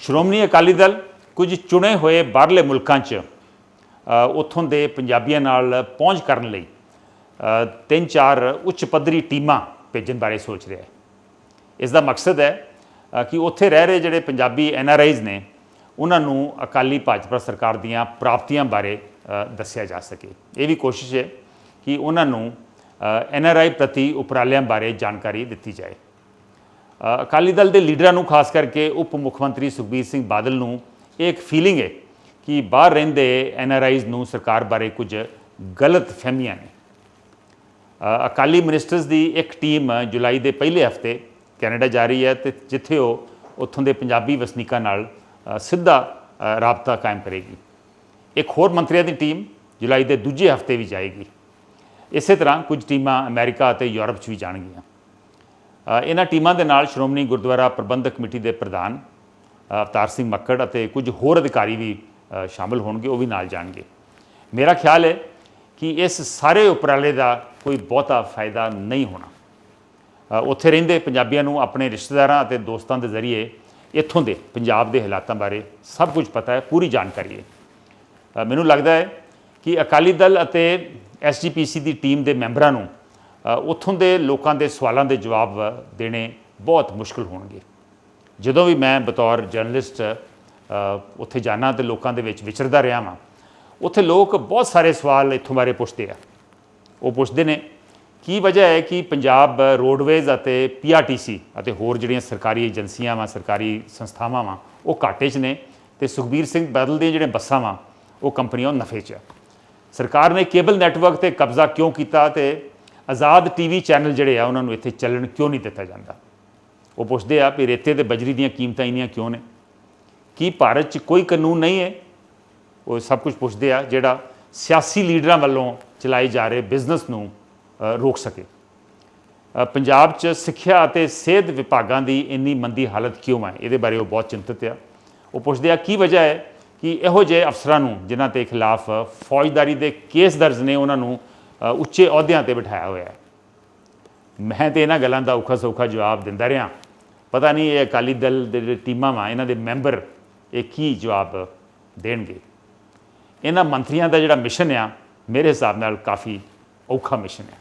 ਸ਼੍ਰੋਮਣੀ ਅਕਾਲੀ ਦਲ ਕੁਝ ਚੁਣੇ ਹੋਏ ਬਾਹਰਲੇ ਮੁਲਕਾਂ 'ਚ ਉੱਥੋਂ ਦੇ ਪੰਜਾਬੀਆਂ ਨਾਲ ਪਹੁੰਚ ਕਰਨ ਲਈ ਤਿੰਨ ਚਾਰ ਉੱਚ ਪੱਧਰੀ ਟੀਮਾਂ ਭੇਜਣ ਬਾਰੇ ਸੋਚ ਰਿਹਾ ਹੈ। ਇਸ ਦਾ ਮਕਸਦ ਹੈ ਕਿ ਉੱਥੇ ਰਹਿ ਰਹੇ ਜਿਹੜੇ ਪੰਜਾਬੀ ਐਨ ਆਰ ਆਈਜ਼ ਨੇ, ਉਹਨਾਂ ਨੂੰ ਅਕਾਲੀ ਭਾਜਪਾ ਸਰਕਾਰ ਦੀਆਂ ਪ੍ਰਾਪਤੀਆਂ ਬਾਰੇ ਦੱਸਿਆ ਜਾ ਸਕੇ। ਇਹ ਵੀ ਕੋਸ਼ਿਸ਼ ਹੈ ਕਿ ਉਹਨਾਂ ਨੂੰ ਐਨ ਆਰ ਆਈ ਪ੍ਰਤੀ ਉਪਰਾਲਿਆਂ ਬਾਰੇ ਜਾਣਕਾਰੀ ਦਿੱਤੀ ਜਾਏ। ਅਕਾਲੀ ਦਲ ਦੇ ਲੀਡਰਾਂ ਨੂੰ ਖਾਸ ਕਰਕੇ ਉਪ ਮੁੱਖ ਮੰਤਰੀ ਸੁਖਬੀਰ ਸਿੰਘ ਬਾਦਲ ਨੂੰ ਇਹ ਇੱਕ ਫੀਲਿੰਗ ਹੈ ਕਿ ਬਾਹਰ ਰਹਿੰਦੇ ਐਨ ਆਰ ਆਈਜ਼ ਨੂੰ ਸਰਕਾਰ ਬਾਰੇ ਕੁਝ ਗਲਤ ਫਹਿਮੀਆਂ ਨੇ। ਅਕਾਲੀ ਮਿਨਿਸਟਰਸ ਦੀ ਇੱਕ ਟੀਮ ਜੁਲਾਈ ਦੇ ਪਹਿਲੇ ਹਫ਼ਤੇ ਕੈਨੇਡਾ ਜਾ ਰਹੀ ਹੈ ਤੇ ਜਿੱਥੇ ਉਹ ਉੱਥੋਂ ਦੇ ਪੰਜਾਬੀ ਵਸਨੀਕਾਂ ਨਾਲ ਸਿੱਧਾ ਰਾਬਤਾ ਕਾਇਮ ਕਰੇਗੀ। ਇੱਕ ਹੋਰ ਮੰਤਰੀਆਂ ਦੀ ਟੀਮ ਜੁਲਾਈ ਦੇ ਦੂਜੇ ਹਫ਼ਤੇ ਵੀ ਜਾਏਗੀ। ਇਸੇ ਤਰ੍ਹਾਂ ਕੁਝ ਟੀਮਾਂ ਅਮਰੀਕਾ ਅਤੇ ਯੂਰਪ 'ਚ ਵੀ ਜਾਣਗੀਆਂ। ਇਹਨਾਂ ਟੀਮਾਂ ਦੇ ਨਾਲ ਸ਼੍ਰੋਮਣੀ ਗੁਰਦੁਆਰਾ ਪ੍ਰਬੰਧਕ ਕਮੇਟੀ ਦੇ ਪ੍ਰਧਾਨ ਅਵਤਾਰ ਸਿੰਘ ਮੱਕੜ ਅਤੇ ਕੁਝ ਹੋਰ ਅਧਿਕਾਰੀ ਵੀ ਅ, ਸ਼ਾਮਲ ਹੋਣਗੇ ਉਹ ਵੀ ਨਾਲ ਜਾਣਗੇ। ਮੇਰਾ ਖਿਆਲ ਹੈ ਕਿ ਇਸ ਸਾਰੇ ਉਪਰਾਲੇ ਦਾ ਕੋਈ ਬਹੁਤਾ ਫਾਇਦਾ ਨਹੀਂ ਹੋਣਾ। ਉੱਥੇ ਰਹਿੰਦੇ ਪੰਜਾਬੀਆਂ ਨੂੰ ਆਪਣੇ ਰਿਸ਼ਤੇਦਾਰਾਂ ਅਤੇ ਦੋਸਤਾਂ ਦੇ ਜ਼ਰੀਏ ਇੱਥੋਂ ਦੇ ਪੰਜਾਬ ਦੇ ਹਾਲਾਤਾਂ ਬਾਰੇ ਸਭ ਕੁਝ ਪਤਾ ਹੈ ਪੂਰੀ ਜਾਣਕਾਰੀ ਹੈ। ਮੈਨੂੰ ਲੱਗਦਾ ਹੈ ਕਿ ਅਕਾਲੀ ਦਲ ਅਤੇ ਐਸਜੀਪੀਸੀ ਦੀ ਟੀਮ ਦੇ ਮੈਂਬਰਾਂ ਨੂੰ ਉੱਥੋਂ ਦੇ ਲੋਕਾਂ ਦੇ ਸਵਾਲਾਂ ਦੇ ਜਵਾਬ ਦੇਣੇ ਬਹੁਤ ਮੁਸ਼ਕਲ ਹੋਣਗੇ। ਜਦੋਂ ਵੀ ਮੈਂ ਬਤੌਰ ਜਰਨਲਿਸਟ ਉੱਥੇ ਜਾਣਾ ਤੇ ਲੋਕਾਂ ਦੇ ਵਿੱਚ ਵਿਚਰਦਾ ਰਿਹਾ ਵਾਂ, ਉੱਥੇ ਲੋਕ ਬਹੁਤ ਸਾਰੇ ਸਵਾਲ ਇੱਥੋਂ ਬਾਰੇ ਪੁੱਛਦੇ ਆ। ਉਹ ਪੁੱਛਦੇ ਨੇ, ਕੀ ਵਜ੍ਹਾ ਹੈ ਕਿ ਪੰਜਾਬ ਰੋਡਵੇਜ਼ ਅਤੇ ਪੀਆਰਟੀਸੀ ਅਤੇ ਹੋਰ ਜਿਹੜੀਆਂ ਸਰਕਾਰੀ ਏਜੰਸੀਆਂ ਵਾਂ, ਸਰਕਾਰੀ ਸੰਸਥਾਵਾਂ ਵਾਂ, ਉਹ ਘਾਟੇ 'ਚ ਨੇ ਤੇ ਸੁਖਬੀਰ ਸਿੰਘ ਬਾਦਲ ਦੀਆਂ ਜਿਹੜੀਆਂ ਬੱਸਾਂ ਵਾਂ, ਉਹ ਕੰਪਨੀਆਂ ਨਫੇ 'ਚ ਆ। ਸਰਕਾਰ ਨੇ ਕੇਬਲ ਨੈਟਵਰਕ ਤੇ ਕਬਜ਼ਾ ਕਿਉਂ ਕੀਤਾ ਤੇ ਆਜ਼ਾਦ ਟੀਵੀ ਚੈਨਲ ਜਿਹੜੇ ਆ, ਉਹਨਾਂ ਨੂੰ ਇੱਥੇ ਚੱਲਣ ਕਿਉਂ ਨਹੀਂ ਦਿੱਤਾ ਜਾਂਦਾ? ਉਹ ਪੁੱਛਦੇ ਆ ਵੀ ਰੇਤੇ ਤੇ ਬਜਰੀ ਦੀਆਂ ਕੀਮਤਾਂ ਇੰਨੀਆਂ ਕਿਉਂ ਨੇ? ਕੀ ਭਾਰਤ 'ਚ ਕੋਈ ਕਾਨੂੰਨ ਨਹੀਂ ਹੈ? ਉਹ ਸਭ ਕੁਝ ਪੁੱਛਦੇ ਆ ਜਿਹੜਾ ਸਿਆਸੀ ਲੀਡਰਾਂ ਵੱਲੋਂ ਚਲਾਏ ਜਾ ਰਹੇ ਬਿਜ਼ਨਸ ਨੂੰ ਰੋਕ ਸਕੇ। ਪੰਜਾਬ 'ਚ ਸਿੱਖਿਆ ਅਤੇ ਸਿਹਤ ਵਿਭਾਗਾਂ ਦੀ ਇੰਨੀ ਮੰਦੀ ਹਾਲਤ ਕਿਉਂ ਹੈ ਇਹਦੇ ਬਾਰੇ ਉਹ ਬਹੁਤ ਚਿੰਤਤ ਆ। ਉਹ ਪੁੱਛਦੇ ਆ, ਕੀ ਵਜ੍ਹਾ ਹੈ ਕਿ ਇਹੋ ਜਿਹੇ ਅਫਸਰਾਂ ਨੂੰ ਜਿਨ੍ਹਾਂ ਤੇ ਖਿਲਾਫ ਫੌਜਦਾਰੀ ਦੇ ਕੇਸ ਦਰਜ ਨੇ, ਉਹਨਾਂ ਨੂੰ ਉੱਚੇ ਅਹੁਦਿਆਂ ਤੇ ਬਿਠਾਇਆ ਹੋਇਆ ਹੈ। ਮੈਂ ਤੇ ਇਹਨਾਂ ਗੱਲਾਂ ਦਾ ਔਖਾ ਸੌਖਾ ਜਵਾਬ ਦਿੰਦਾ ਰਿਹਾ। ਪਤਾ ਨਹੀਂ ਇਹ ਅਕਾਲੀ ਦਲ ਦੇ ਜਿਹੜੇ ਟੀਮਾਂ ਵਾ, ਇਹਨਾਂ ਦੇ ਮੈਂਬਰ ਇਹ ਕੀ ਜਵਾਬ ਦੇਣਗੇ। ਇਹਨਾਂ ਮੰਤਰੀਆਂ ਦਾ ਜਿਹੜਾ ਮਿਸ਼ਨ ਆ, ਮੇਰੇ ਹਿਸਾਬ ਨਾਲ ਕਾਫੀ ਔਖਾ ਮਿਸ਼ਨ ਹੈ